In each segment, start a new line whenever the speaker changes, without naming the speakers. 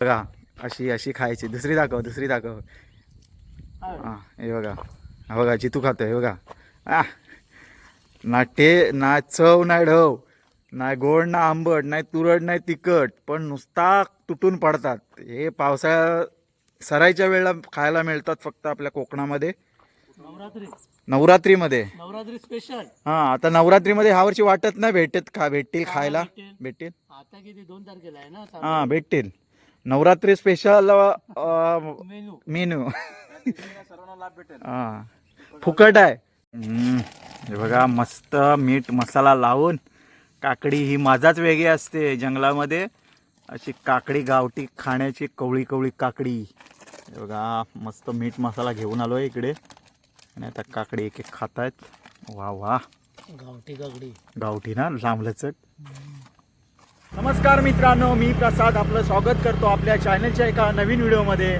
बघा अशी अशी खायची. दुसरी दाखव दुसरी दाखव. हा हे बघा. हा बघा जितू खातोय हे बघा. आ. ना टे ना चव ना ढव. ना गोड ना आंबट नाही तुरट नाही तिखट. पण नुसता तुटून पडतात. हे पावसाळ्या सराईच्या वेळेला खायला मिळतात फक्त आपल्या कोकणामध्ये.
नवरात्री.
नवरात्रीमध्ये.
नवरात्री स्पेशल
हा आता नवरात्रीमध्ये ह्या वर्षी वाटत नाही भेटत खा भेटतील खायला. भेटतील.
आता किती? दोन तारखेला आहे ना
हा भेटतील. Navratri special
menu.
मेनू.
सर्वांना लाभ भेटेल.
हा. फुकट आहे. हम्म, हे बघा मस्त मीठ मसाला लावून काकडी ही माझाच वेगळी असते जंगलामध्ये. अशी काकडी गावठी खाण्याची कवळी कवळी काकडी. हे बघा मस्त मीठ मसाला घेऊन आलोय इकडे. आणि आता काकडी एक एक खात आहेत वा वा.
गावठी काकडी.
गावठी ना लांबलचक. नमस्कार मित्रांनो मी प्रसाद आपलं स्वागत करतो आपल्या चॅनलच्या एका नवीन व्हिडिओमध्ये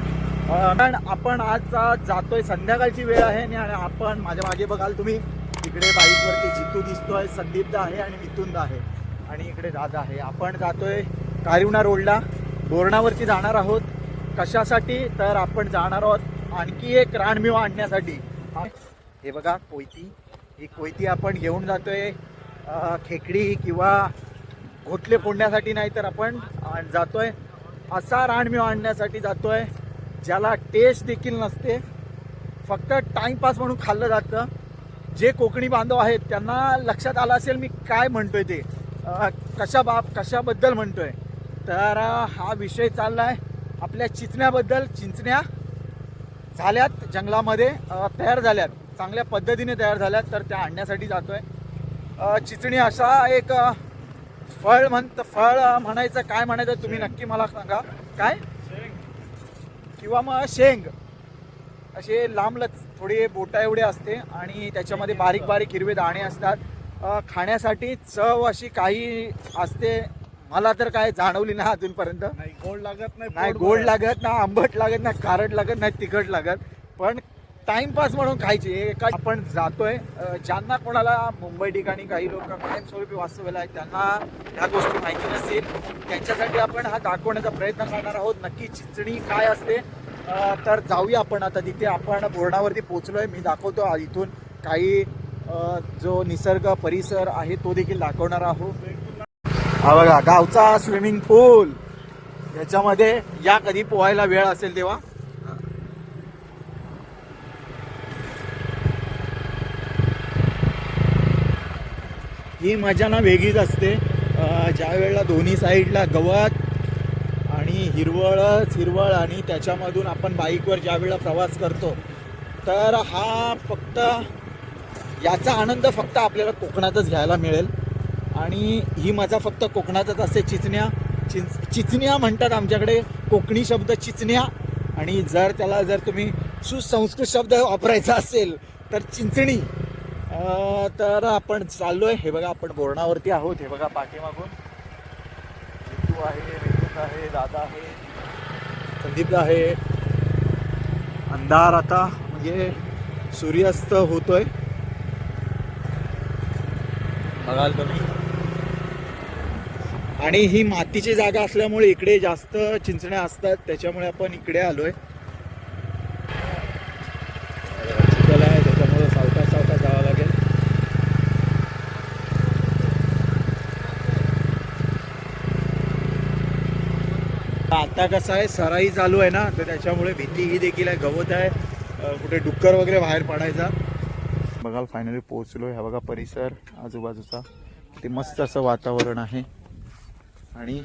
कारण आपण आज जातोय संध्याकाळची वेळ आहे आणि आपण माझ्या मागे बघाल तुम्ही इकडे बाईकवरती जितू दिसतोय संदीपदा आहे आणि मिथुनदा आहे. आणि इकडे दादा आहे. आपण जातोय कारिवणा रोडला. बोरणावरती जाणार आहोत. कशासाठी? तर आपण जाणार आहोत आणखी एक रानमेवा आणण्यासाठी. हे बघा कोयती. ही कोयती आपण घेऊन जातोय. खेकडी किंवा घोटले फोडण्यासाठी नाही तर आपण जातोय. असा रानमेवा आणण्यासाठी जातोय ज्याला टेस्ट देखील नसते. फक्त टाइमपास म्हणून खाल्लं जातं. जे कोकणी बांधव आहेत त्यांना लक्षात आलं असेल मी काय म्हणतोय ते. कशा बाब कशाबद्दल म्हणतोय. तर हा विषय चालला आहे आपल्या चिचण्याबद्दल चिंचण्या झाल्यात जंगलामध्ये तयार झाल्यात. चांगल्या पद्धतीने तयार झाल्यात तर त्या आणण्यासाठी जातोय. आहे चिचणी असा एक फळ म्हणत फळ म्हणायचं काय म्हणायचं तुम्ही नक्की मला सांगा. काय? किंवा मग शेंग. असे लांबलच थोडी बोटा एवढे असते आणि त्याच्यामध्ये बारीक बारीक हिरवे दाणे असतात. खाण्यासाठी चव अशी काही असते. मला तर काय जाणवली नाही अजूनपर्यंत.
नाही गोड लागत नाही
नाही गोड. लागत ना आंबट लागत ना खारट लागत नाही तिखट लागत. पण टाइमपास म्हणून खायची. एका आपण जातोय. ज्यांना कोणाला मुंबई ठिकाणी काही लोक कायमस्वरूपी वास्तव्याला आहेत त्यांना ह्या गोष्टी माहिती नसतील त्यांच्यासाठी आपण हा दाखवण्याचा प्रयत्न करणार आहोत. नक्की चिंचणी काय असते तर जाऊया आपण आता तिथे. आपण बोर्डावरती पोहोचलोय. मी दाखवतो इथून काही जो निसर्ग परिसर आहे तो देखील दाखवणार आहोत. हा बघा गावचा स्विमिंग पूल. याच्यामध्ये या कधी पोहायला वेळ असेल तेव्हा? ही मजा ना वेगळीच असते. ज्या वेळेला दोन्ही साईडला गवत आणि हिरवळच हिरवळ आणि त्याच्यामधून आपण बाईकवर ज्या वेळेला प्रवास करतो तर हा फक्त याचा आनंद फक्त आपल्याला कोकणातच घ्यायला मिळेल. आणि ही मजा फक्त कोकणातच असते चिचण्या चिंच चिचण्या म्हणतात आमच्याकडे. कोकणी शब्द चिचण्या. आणि जर त्याला जर तुम्ही सुसंस्कृत शब्द वापरायचा असेल तर चिंचणी. तर आपण चाललोय. हे बघा आपण बोर्णावरती आहोत. हे बघा पाठीमागून. जितू आहे विद्युत आहे दादा आहे संदीप आहे. अंधार आता म्हणजे सूर्यास्त होतोय. बघाल तुम्ही. आणि ही मातीची जागा असल्यामुळे इकडे जास्त चिंचण्या असतात त्याच्यामुळे आपण इकडे आलोय चिखल आहे त्याच्यामुळे सावकाश सावकाश जावं लागेल आता कसं आहे सराई चालू आहे ना तर त्याच्यामुळे भीती ही देखील आहे गवत आहे. कुठे डुक्कर वगैरे बाहेर पडायचा. बघाल फायनली पोहोचलो हा बघा परिसर आजूबाजूचा. ते मस्त असं वातावरण आहे. आणि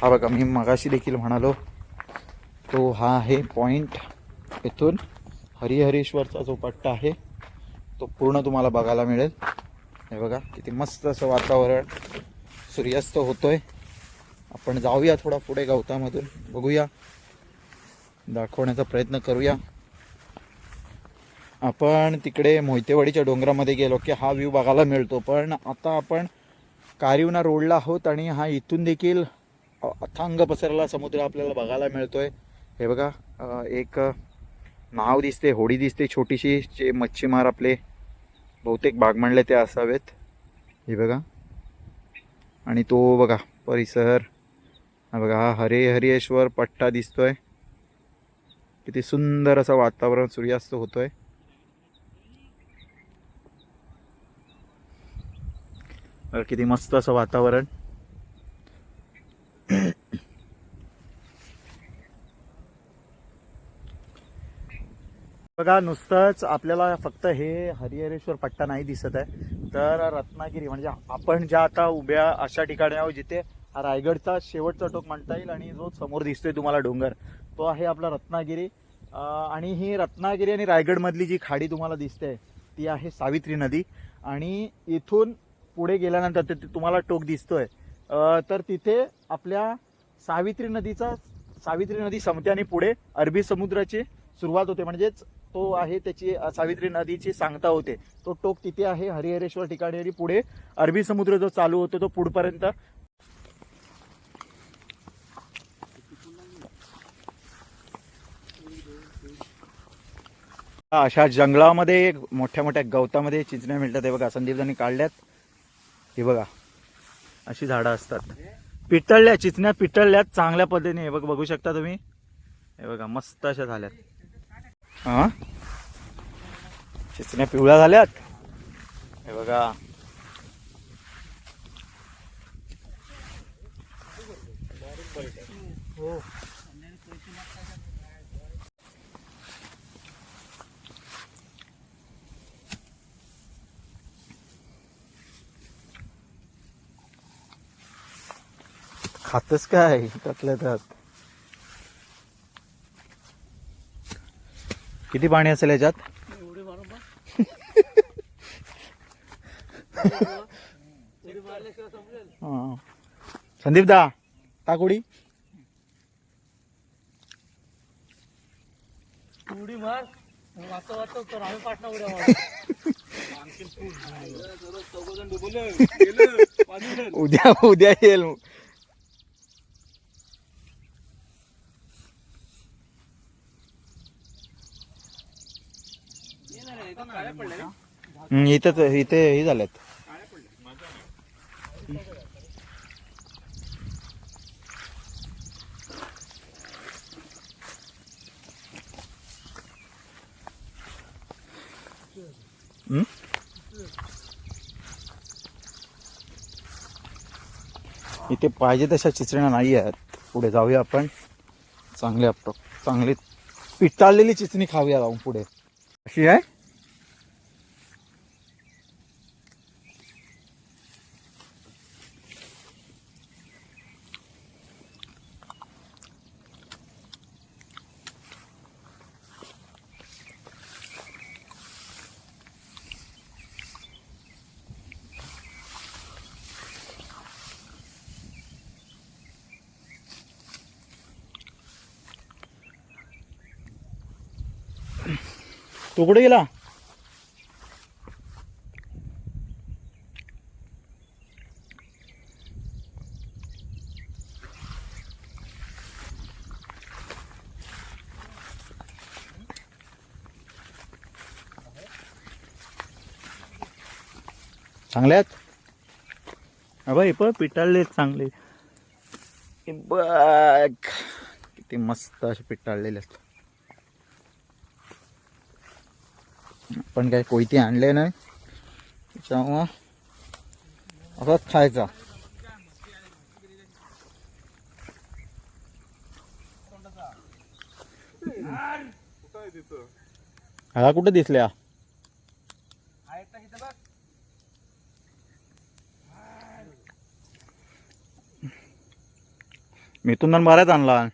हा बघा मी मगाशी देखील म्हणालो तो हा आहे पॉइंट इथून हरिहरेश्वरचा जो पट्टा आहे तो पूर्ण तुम्हाला बघायला मिळेल. हे बघा किती मस्त असं वातावरण. सूर्यास्त होतोय. आपण जाऊया थोडा पुढे गवतामधून. बघूया. दाखवण्याचा प्रयत्न करूया. आपण तिकडे मोहितेवाडीच्या डोंगरामध्ये गेलो की हा व्ह्यू बघायला मिळतो. पण आता आपण कारिवना रोडला आहोत आणि हा इथून देखील अथांग पसरला समुद्र आपल्याला बघायला मिळतोय. हे बघा एक नाव दिसते होडी दिसते छोटीशी जे मच्छीमार आपले बहुतेक भाग म्हणले ते असावेत. हे बघा. आणि तो बघा परिसर. हा बघा हा हरे हरिएश्वर पट्टा दिसतोय. किती सुंदर असं वातावरण सूर्यास्त होतोय. किती मस्त असं वातावरण. बघा नुसतंच आपल्याला फक्त हे हरिहरेश्वर पट्टा नाही दिसत आहे. तर रत्नागिरी म्हणजे आपण ज्या आता उभ्या अशा ठिकाणी आहोत जिथे हा रायगडचा शेवटचा टोक म्हणता येईल आणि जो समोर दिसतोय तुम्हाला डोंगर तो आहे आपला रत्नागिरी. आणि ही रत्नागिरी आणि रायगडमधली जी खाडी तुम्हाला दिसते ती आहे सावित्री नदी. आणि इथून पुढे गेल्यानंतर ते तुम्हाला टोक दिसतोय. तर तिथे आपल्या सावित्री नदीचा सावित्री नदी संपते आणि पुढे अरबी समुद्राची सुरुवात होते. म्हणजेच तो आहे त्याची सावित्री नदीची सांगता होते. तो टोक तिथे आहे हरिहरेश्वर ठिकाणी आणि पुढे अरबी समुद्र जो चालू होतो तो पुढपर्यंत. अशा जंगलामध्ये मोठ्या मोठ्या गवतामध्ये चिंचण्या मिळतात. हे बघा संदीपजांनी काढल्यात. हे बघा अशी झाडं असतात. पितळल्या चिचण्या पितळल्यात चांगल्या पद्धतीने. हे बघ बघू शकता तुम्ही? हे बघा मस्त अशा झाल्यात. हा? चिचण्या पिवळ्या झाल्यात? हे बघा. खातच काय? त्यातल्या त्यात. किती पाणी असेल याच्यात. हा. संदीप दा टाक उडी
उडी मार वाचता वाचता तर आम्ही पाठना उड्या मारू.
उद्या उद्या येईल. इथं इथे हे झालेत. हम्म? इथे पाहिजे तशा चिचण्या नाही आहेत. पुढे जाऊया आपण. चांगले आपण चांगली पिटाळलेली चिचणी खाऊया जाऊन पुढे. अशी आहे? तो कुठे गेला? चांगले आहेत? अबा हे पण पिटाळले चांगले. बघ किती मस्त असे पिटाळलेले आहेत. पण काही कोयती आणले नाही. त्याच्यामुळं असंच खायचा. हा कुठे दिसल्या?
आहेत
बऱ्याच आणला.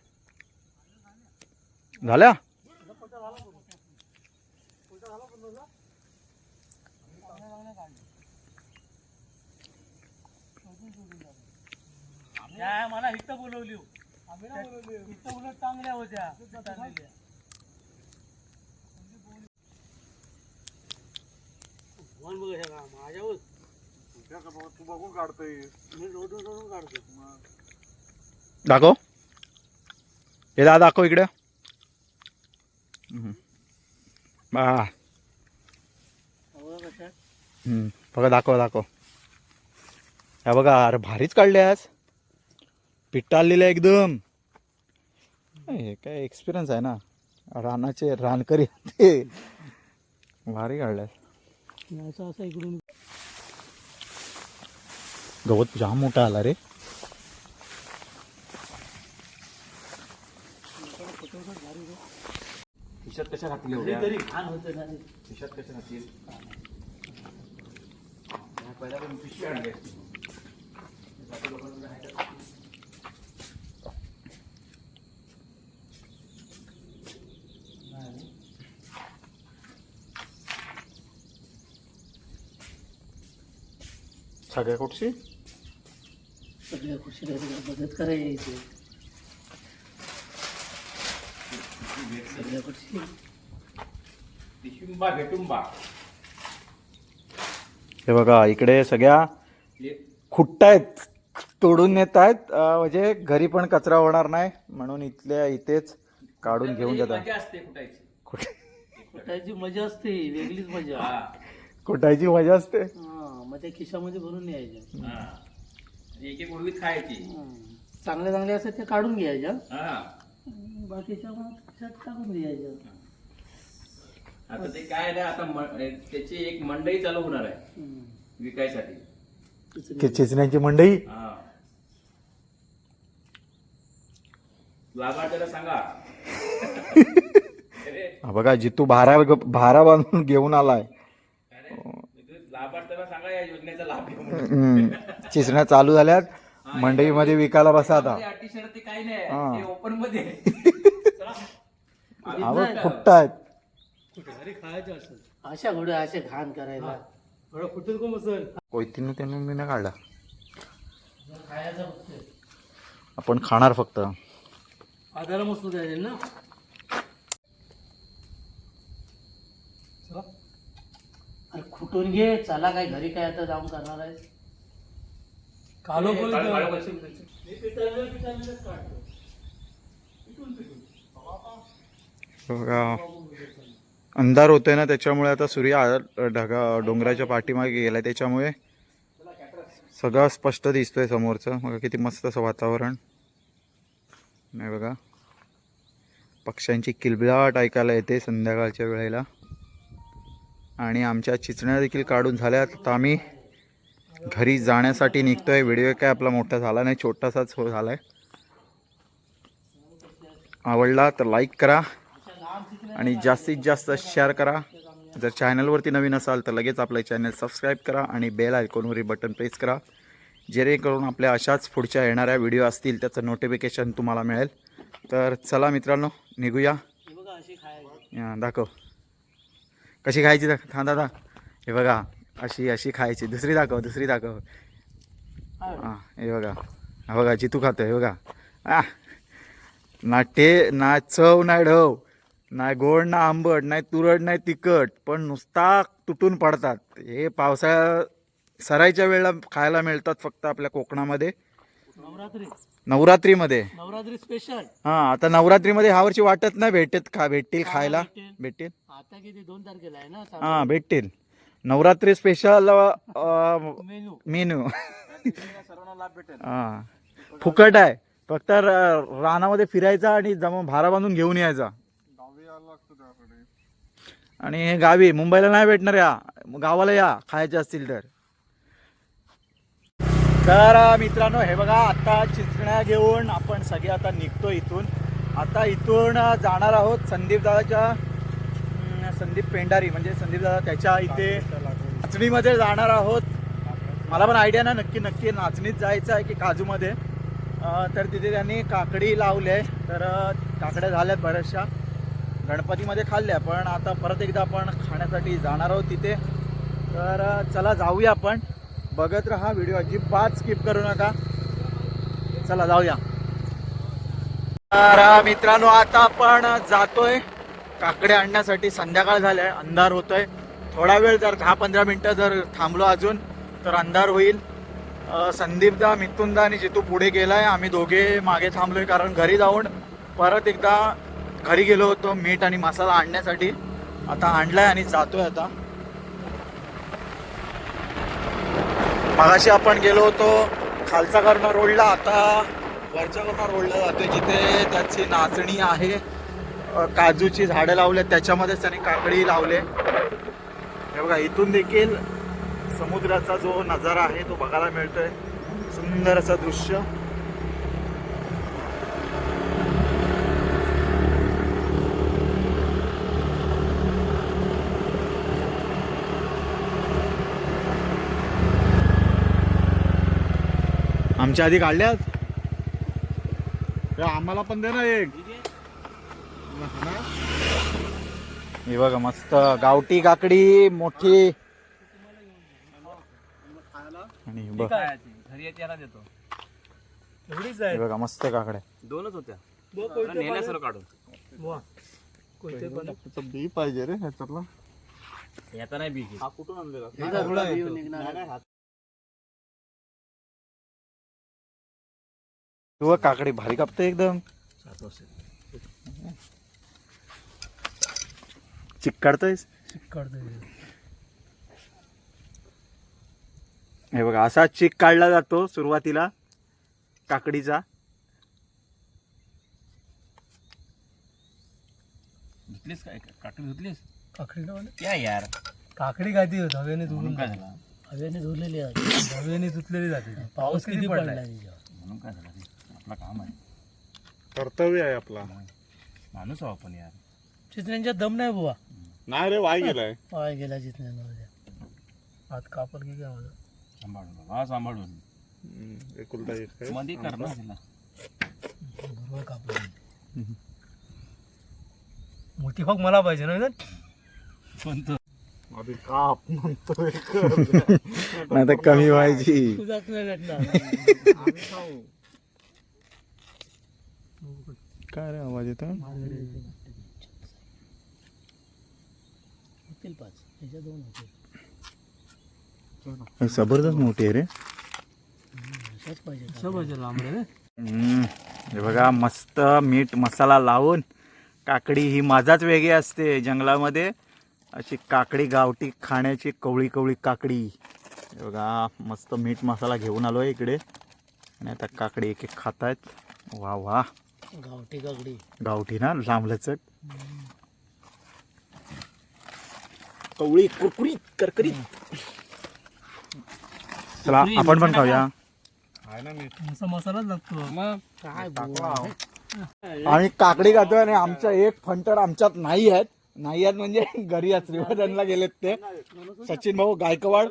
झाल्या?
त्या मला इथं बोलवली हो. इथं उलट चांगल्या होत्या. चाललेल्या. कोण बघ हे का? माझ्यावर
तू बघून काढतोय.
मी रोडून रोडून काढतो.
दाखव. हे दा दाखव इकडे. बा. बघा. दाखव दाखव. ह्या बघा अरे भारीच काढले आलेलं आहे एकदम हे काय एक्सपिरियन्स आहे ना. रानाचे रानकरी ते. भारी काढले
असं असं इकडून
गवत जाम मोठा आला रे. खिशात कशा
ना
खिशात कशा घातली पहिला पण पिशवी आणली सगळ्या कुठची?
सगळ्या खुशी मदत करायची. सगळ्या
हे बघा इकडे सगळ्या खुट्टायत तोडून नेत आहेत. म्हणजे घरी पण कचरा होणार नाही म्हणून इथल्या इथेच काढून घेऊन जातात. कुठे?
कुठायची मजा असते वेगळीच मजा.
कुटायची मजा असते?
मग त्या खिशामध्ये भरून यायच्या
एक एक उडवीत खायची.
हं. चांगल्या चांगल्या असतात त्या काढून घ्यायच्या
हा.
बाकीच्या मग खिशात टाकून द्यायच्या
आता ते काय ना आता म- त्याची एक मंडई चालू होणार आहे.
हं.
विकायसाठी.
चिचण्याची मंडई?
हा. लाभार्थ्याला सांगा.
हा बघा जितू भारा भारा बांधून घेऊन आलाय.
या योजनेचा लाभ घेऊ.
चिचण्या चालू झाल्यात. मंडईमध्ये विकायला बसा आता.
ते अटी शर्ती काही
हा.
नाही ते ओपनमध्ये.
आवड
खायचं असं अशा घोड्या अशा घाण करायला. घोडा कुठे कोण बसल?
कोयतीनं त्यानं मी नाही काढला
खायचं
आपण खाणार फक्त.
आधार मस्त द्यायचे ना? अरे खुटून घे? चला काय घरी काय आता जाऊन करणार आहे कालो
बसून.
बघा. अंधार होतोय ना त्याच्यामुळे आता सूर्य ढगा डोंगराच्या पाठीमागे गेलाय त्याच्यामुळे. सगळं स्पष्ट दिसतोय समोरचं. बघा किती मस्त असं वातावरण. नाही बघा. पक्ष्यांची किलबिलाट ऐकायला येते संध्याकाळच्या वेळेला. आणि आमच्या चिचण्या देखील काढून झाल्या तर आम्ही घरी जाण्यासाठी निघतोय. व्हिडिओ काय आपला मोठा झाला नाही छोटासाच हो आहे आवडला तर लाईक करा आणि जास्तीत जास्त शेअर करा. जर चॅनलवरती नवीन असाल तर लगेच आपलं चॅनल सबस्क्राईब करा आणि बेल आयकॉनवरील बटन प्रेस करा. जेणेकरून आपल्या अशाच पुढच्या येणाऱ्या व्हिडिओ असतील त्याचं नोटिफिकेशन तुम्हाला मिळेल. तर चला मित्रांनो निघूया. दाखव. कशी खायची खा दादा. हे बघा अशी अशी खायची. दुसरी दाखव दुसरी दाखव. हां हे बघा. हा बघा जितू खातो हे बघा. आ ना टे ना चव ना ढव ना गोड ना आंबट नाही तुरट नाही तिखट पण नुसता तुटून पडतात. हे पावसाळ्या सरायच्या वेळेला खायला मिळतात फक्त आपल्या कोकणामध्ये.
नवरात्री.
नवरात्रीमध्ये.
नवरात्री स्पेशल
हां आता नवरात्रीमध्ये ह्या वर्षी वाटत नाही भेटत खा भेटतील खायला.
भेटेल.
भेटतील.
आता किती दोन तारखेला आहे ना
हां भेटतील. Navratri special
menu.
मेनू.
सर्वांना लाभ भेटेल.
हां. फुकट आहे. फक्त र- रानामध्ये फिरायचा आणि जमा भारा बांधून घेऊन यायचा.
गावी यायला लागतं त्याकडे
आणि हे गावी मुंबईला नाही भेटणार या. गावाला या खायचे असतील तर. तर मित्रांनो हे बघा आता चिचण्या घेऊन आपण सगळे आता निघतो इथून. आता इथून जाणार आहोत संदीप दादाच्या संदीप पेंडारी म्हणजे संदीप दादा त्याच्या इथे नाचणीमध्ये जाणार आहोत. मला पण आयडिया ना नक्की नक्की नाचणीत जायचं आहे की काजूमध्ये. तर तिथे त्यांनी काकडी लावली आहे. तर काकड्या झाल्यात बऱ्याचशा. गणपतीमध्ये खाल्ल्या पण आता परत एकदा आपण खाण्यासाठी जाणार आहोत तिथे. तर चला जाऊया आपण. बघत राहा व्हिडिओ अजिबात स्किप करू नका. चला जाऊया. तर मित्रांनो आता आपण जातोय काकडे आणण्यासाठी. संध्याकाळ झालाय अंधार होतोय. थोडा वेळ जर दहा पंधरा मिनटं जर थांबलो अजून तर अंधार होईल. संदीपदा मिथुनदा आणि जितू पुढे गेलाय. आम्ही दोघे मागे थांबलोय कारण घरी जाऊन परत एकदा घरी गेलो होतो मीठ आणि मसाला आणण्यासाठी. आता आणलाय आणि जातोय आता. मगाशी आपण गेलो होतो खालचा कर्ण रोडला आता वरच्या कर्ण रोडला जातोय जिथे त्याची नाचणी आहे. काजूची झाडं लावले त्याच्यामध्येच त्याने काकडी लावले. हे बघा इथून देखील समुद्राचा जो नजारा आहे तो बघायला मिळतोय. सुंदर असं दृश्य. आमच्या आधी काढल्यात आम्हाला पण दे ना एक. हे बघा मस्त. गावठी काकडी मोठी. आणि बघ. मस्त काकड्या.
दोनच होत्या. काढून.
बी पाहिजे रे ह्याच्यातला.
याचा नाही बी
हा कुठून आणलेला?
बघ काकडी भारी कापते एकदम. चिक काढतोयस हे बघा असा चिक काढला जातो सुरुवातीला काकडीचा.
धुतलीस काय? धुतलीस?
काकडी
क्या यार.
काकडी धुवून
काय झाला?
हवेने धुतलेली जाते. पाऊस किती पडला
म्हणून काय झालं? आपलं काम आहे.
कर्तव्य आहे आपला.
माणूस आहो आपण यार.
चितण्यांच्या दम नाही बुवा.
नाही रे वाय गेलाय.
पाय गेला चितण्यामध्ये हात कापल की काय माझा?
सांभाळून बाबा सांभाळून.
हम्म, एकुलता एक आहे.
मध्ये कर ना तिला.
बरोबर कापलं मोठी फॉक मला पाहिजे ना
आधी काप नंतर हे कर.
नाही तर कमी व्हायची.
तुझाच नाही भेटणार.
आम्ही खाऊ.
काय रे आवाज येतो
होतील पाच. त्याच्या दोन होतील.
जबरदस्त मोठी आहे रे.
अशाच पाहिजे असं पाहिजे लांबडे
हम्म, हे बघा मस्त मीठ मसाला लावून काकडी ही मजाच वेगळी असते जंगलामध्ये. अशी काकडी गावठी खाण्याची कवळी कवळी काकडी. हे बघा मस्त मीठ मसाला घेऊन आलोय इकडे. आणि आता काकडी एक एक खात आहेत वा वा.
गावठी काकडी
गावठी ना लांबलचक कवळी कुरकुरीत करकरीत. चला आपण पण खाऊया.
आहे ना मी.
असा मसालाच लागतो. मग? काय
आम्ही काकडी खातोय आणि आमच्या एक फंटर आमच्यात नाही आहेत. नाही आहेत म्हणजे घरी आहेत. श्रीवर्धनला गेलेत ते. सचिन भाऊ गायकवाड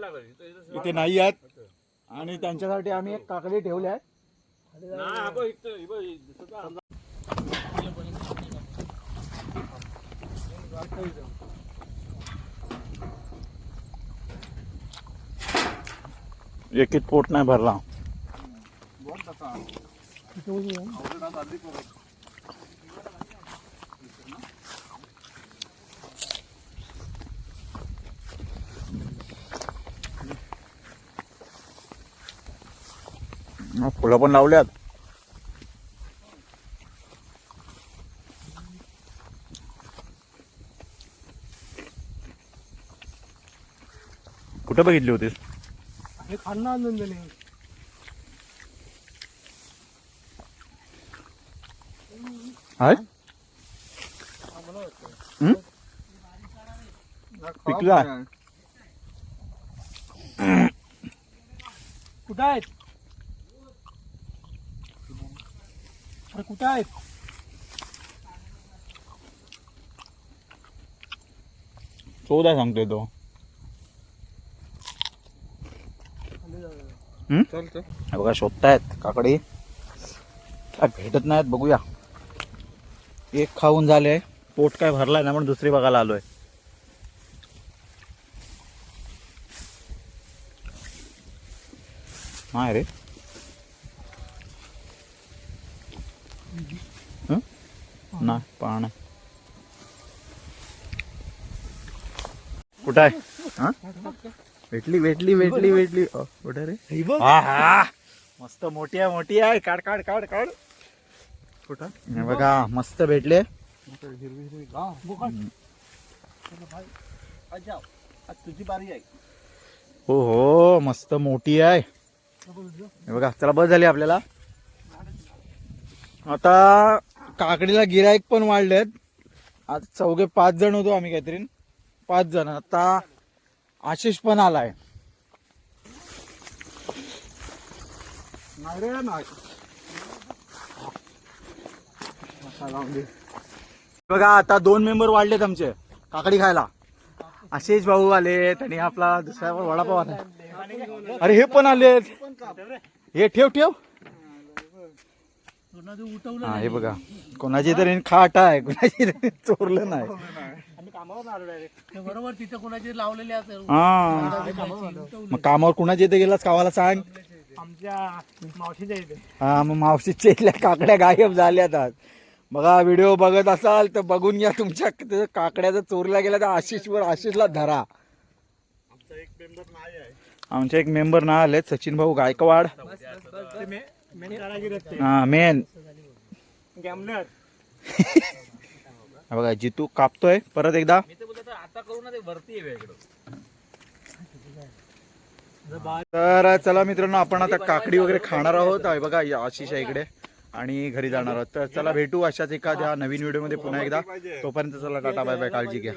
इथे नाही आहेत. आणि त्यांच्यासाठी आम्ही एक काकडी ठेवली आहे. एक एक पोट नाही भरला फुलं पण लावल्यात कुठं बघितली होतीस?
हे खाणं आनंद नाही
आहे? पिकला.
कुठं आहेत? अरे कुठं आहेत?
चौदा सांगतोय तो. हं? बघा शोधतायत काकडी. काय भेटत नाहीत बघूया. एक खाऊन झाले पोट काय भरलाय ना म्हणून दुसरी बघायला आलोय. नाही रे? नाही पाहणं कुठं आहे? हा? भेटली भेटली भेटली भेटली अ, कुठं रे? आहा! मस्त मोठी आहे मोठी आहे काढ काढ काढ काढ. कुठं? हे बघा मस्त भेटले.
तुझी बारी आहे.
हो हो मस्त मोठी आहे. हे बघा चला बस झाली आपल्याला. आता काकडीला गिराईक पण वाढलेत. आज चौघे पाच जण होतो आम्ही काहीतरी. पाच जण. आता आशिष पण आलाय. नाही रे नाही. बघा आता दोन मेंबर वाढलेत आमचे काकडी खायला. आशिष भाऊ आलेत आणि आपला दुसरा वडापाव आला अरे हे पण आलेत. हे ठेव ठेव. हा हे बघा. कोणाची तरी खाट आहे कोणाची तरी चोरलं नाही.
ते बरोबर तिथे कोणाचे लावलेले असेल
हा. मग कामावर कुणाच्या इथे गेलास? कावाला सांग.
आमच्या मावशीच्या इथे.
हा मग मावशीच्या इथल्या काकड्या गायब झाल्यात आज. बघा व्हिडिओ बघत असाल तर बघून घ्या तुमच्या तिथं काकड्या चोरल्या गेल्या तर आशिषवर आशिषला धरा.
आमचा एक मेंबर नाही आहे.
आमचे एक मेंबर ना आले सचिन भाऊ गायकवाड.
ते मे मेन कारागीर
हा मेन.
गॅमलर.
हा बघा जितू कापतोय. परत एकदा. तर चला मित्रांनो आपण आता काकडी वगैरे खाणार आहोत. आहे बघा या आशिष आहे इकडे आणि घरी जाणार आहोत. तर चला भेटू अशाच एखाद्या नवीन व्हिडिओमध्ये पुन्हा एकदा. तोपर्यंत चला टाटा बाय बाय काळजी घ्या.